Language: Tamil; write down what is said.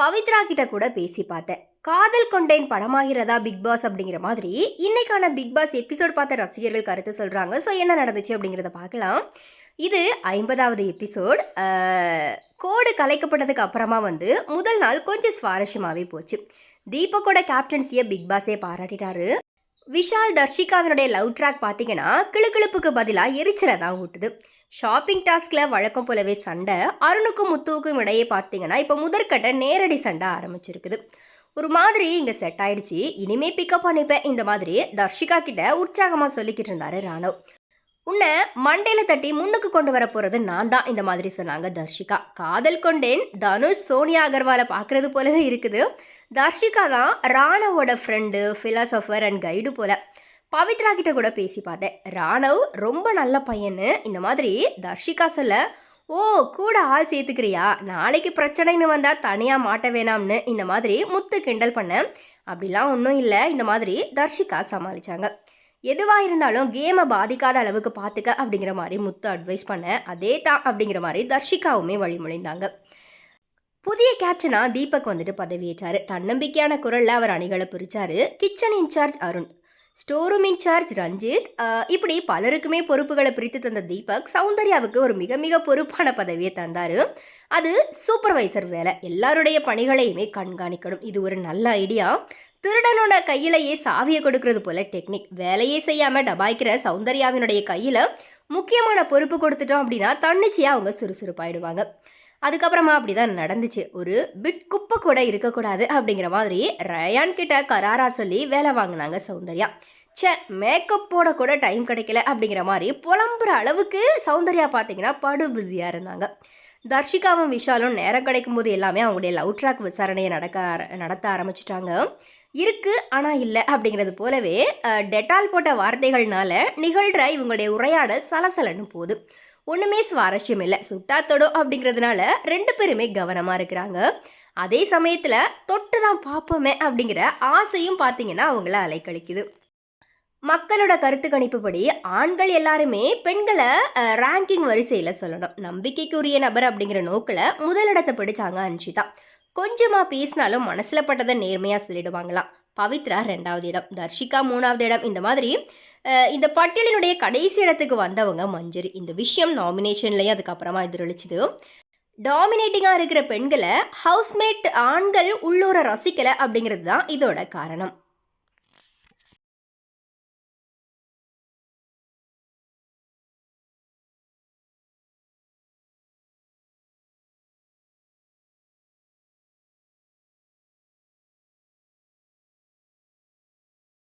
பவித்ரா கிட்ட கூட பேசி பார்த்தேன். காதல் கொண்டேன் படமாகிறதா பிக் பாஸ் அப்படிங்கிற மாதிரி இன்னைக்கான பிக் பாஸ் எபிசோட் பார்த்த ரசிகர்கள் கருத்து சொல்றாங்க. ஸோ என்ன நடந்துச்சு அப்படிங்கிறத பார்க்கலாம். இது ஐம்பதாவது எபிசோட் கோடு கலைக்கப்பட்டதுக்கு அப்புறமா வந்து முதல் நாள் கொஞ்சம் சுவாரஸ்யமாகவே போச்சு. தீபக்கோட கேப்டன்சியை பிக் பாஸே பாராட்டிட்டாரு. விஷால் தர்ஷிகாவினுடைய லவ் ட்ராக் பார்த்தீங்கன்னா கிளுக்கிழப்புக்கு பதிலாக எரிச்சலை தான் ஊட்டுது. ஷாப்பிங் டாஸ்கில் வழக்கம் போலவே சண்டை அருணுக்கும் முத்துவுக்கும் இடையே பார்த்தீங்கன்னா இப்போ முதற்கட்ட நேரடி சண்டை ஆரம்பிச்சிருக்குது. ஒரு மாதிரி இங்கே செட் ஆயிடுச்சு. இனிமே பிக்கப் பண்ணிப்பேன். இந்த மாதிரி தர்ஷிகா கிட்ட உற்சாகமாக சொல்லிக்கிட்டு இருந்தாரு ராணவ். உன்னை மண்டையில தட்டி முன்னுக்கு கொண்டு வர போறது நான் தான் இந்த மாதிரி சொன்னாங்க தர்ஷிகா. காதல் கொண்டேன் தனுஷ் சோனியா அகர்வாலை பார்க்கறது போலவே இருக்குது. தர்ஷிகா தான் ராணவோட ஃப்ரெண்டு ஃபிலாசபர் அண்ட் கைடு போல. பவித்ரா கிட்ட கூட பேசி பார்த்தேன். ராணவ் ரொம்ப நல்ல பையன்னு இந்த மாதிரி தர்ஷிகா சொல்ல ஓ கூட ஆள் சேர்த்துக்கிறியா? நாளைக்கு பிரச்சனைன்னு வந்தால் தனியாக மாட்ட வேணாம்னு இந்த மாதிரி முத்து கிண்டல் பண்ணேன். அப்படிலாம் ஒன்றும் இல்லை இந்த மாதிரி தர்ஷிகா சமாளிச்சாங்க. எதுவாக இருந்தாலும் கேமை பாதிக்காத அளவுக்கு பார்த்துக்க அப்படிங்கிற மாதிரி முத்து அட்வைஸ் பண்ண அதே தான் அப்படிங்கிற மாதிரி தர்ஷிகாவுமே வழிமொழிந்தாங்க. புதிய கேப்டனாக தீபக் வந்துட்டு பதவியேற்றாரு. தன்னம்பிக்கையான குரலில் அவர் அணிகளை பிரித்தார் kitchen in charge Arun store room in charge Ranjith இப்படி பலருக்குமே பொறுப்புகளை பிரித்து தந்த தீபக் சௌந்தர்யாவுக்கு ஒரு மிக மிக பொறுப்பான பதவியை தந்தார். அது சூப்பர்வைசர் வேலை. எல்லாருடைய பணிகளையுமே கண்காணிக்கணும். இது ஒரு நல்ல ஐடியா திருடனோட கையிலேயே சாவியை கொடுக்கறது போல டெக்னிக் வேலையே செய்யாமல் டபாய்க்கிற சௌந்தர்யாவினுடைய கையில் முக்கியமான பொறுப்பு கொடுத்துட்டோம் அப்படின்னா தன்னிச்சையாக அவங்க சுறுசுறுப்பாயிடுவாங்க. அதுக்கப்புறமா அப்படி தான் நடந்துச்சு. ஒரு பிட் குப்பை கூட இருக்கக்கூடாது அப்படிங்கிற மாதிரி ரயான் கிட்ட கராரா சொல்லி வேலை வாங்கினாங்க சௌந்தர்யா. ச்சே மேக்கப் போட கூட டைம் கிடைக்கல அப்படிங்கிற மாதிரி புலம்புற அளவுக்கு சௌந்தர்யா பார்த்தீங்கன்னா படு பிஸியாக இருந்தாங்க. தர்ஷிகாவும் விஷாலும் நேரம் கிடைக்கும் போது எல்லாமே அவங்களுடைய லவ் ட்ராக் விசாரணையை நடக்க ஆர- நடத்த ஆரம்பிச்சிட்டாங்க. இருக்குது ஆனால் இல்லை அப்படிங்கிறது போலவே டெட்டால் போட்ட வார்த்தைகள்னால நிகழ்கிற இவங்களுடைய உரையாடல் சலசலன்னு போகுது. ஒன்றுமே சுவாரஸ்யம் இல்லை. சுட்டா அப்படிங்கிறதுனால ரெண்டு பேருமே கவனமாக இருக்கிறாங்க. அதே சமயத்தில் தொட்டு தான் பார்ப்போமே அப்படிங்கிற ஆசையும் பார்த்தீங்கன்னா அவங்கள அலைக்கழிக்குது. மக்களோட கருத்து கணிப்புப்படி ஆண்கள் எல்லாருமே பெண்களை ரேங்கிங் வரிசையில் சொல்லணும். நம்பிக்கைக்குரிய நபர் அப்படிங்கிற நோக்கில் முதலிடத்தை பிடிச்சாங்க அன்ஷிதா. கொஞ்சமாக பேசினாலும் மனசில் பட்டதை நேர்மையாக சொல்லிடுவாங்களாம். பவித்ரா ரெண்டாவது இடம் தர்ஷிகா மூணாவது இடம். இந்த மாதிரி இந்த பட்டியலினுடைய கடைசி இடத்துக்கு வந்தவங்க மஞ்சரி. இந்த விஷயம் நாமினேஷன்லேயும் அதுக்கப்புறமா எதிரொலிச்சுது. டாமினேட்டிங்காக இருக்கிற பெண்களை ஹவுஸ்மேட் ஆண்கள் உள்ளூரை ரசிக்கலை அப்படிங்கிறது தான் இதோட காரணம்.